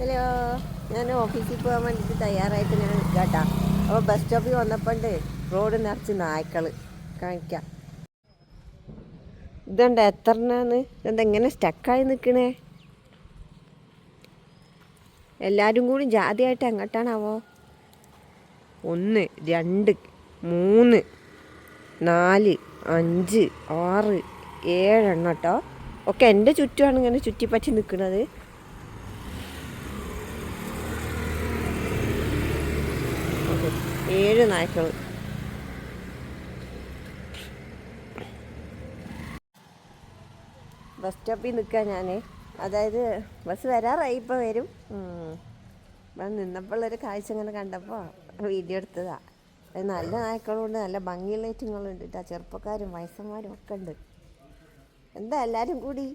Hello ഞാൻ ഓഫീസിൽ പോകാൻ വേണ്ടിയിട്ട് തയ്യാറായിട്ട് ഞാൻ നിൽക്കാട്ടാ അപ്പോൾ ബസ് സ്റ്റോപ്പിൽ വന്നപ്പോണ്ട് റോഡ് നിറച്ച് നായ്ക്കൾ കാണിക്കാം. ഇതുണ്ട് എത്രണ്ണാന്ന്? ഇതെന്താ ഇങ്ങനെ സ്റ്റക്കായി നിൽക്കണേ എല്ലാവരും കൂടി ജാതിയായിട്ട് എങ്ങോട്ടാണാവോ? ഒന്ന് രണ്ട് മൂന്ന് നാല് അഞ്ച് ആറ് ഏഴെണ്ണം കേട്ടോ. ഒക്കെ എന്റെ ചുറ്റുമാണ് ഇങ്ങനെ ചുറ്റിപ്പറ്റി നിൽക്കുന്നത് ഏഴ് നായ്ക്കൾ. ബസ് സ്റ്റോപ്പിൽ നിൽക്കാം ഞാൻ അതായത് ബസ് വരാറായി ഇപ്പോൾ വരും. ഇവിടെ നിന്നപ്പോഴുള്ളൊരു കാഴ്ച ഇങ്ങനെ കണ്ടപ്പോൾ വീഡിയോ എടുത്തതാ. നല്ല നായ്ക്കളുണ്ട് നല്ല ഭംഗിയുള്ള ഐറ്റങ്ങളുണ്ട് കേട്ടോ ചെറുപ്പക്കാരും വയസ്സന്മാരും ഒക്കെ ഉണ്ട്. എന്താ എല്ലാവരും കൂടി?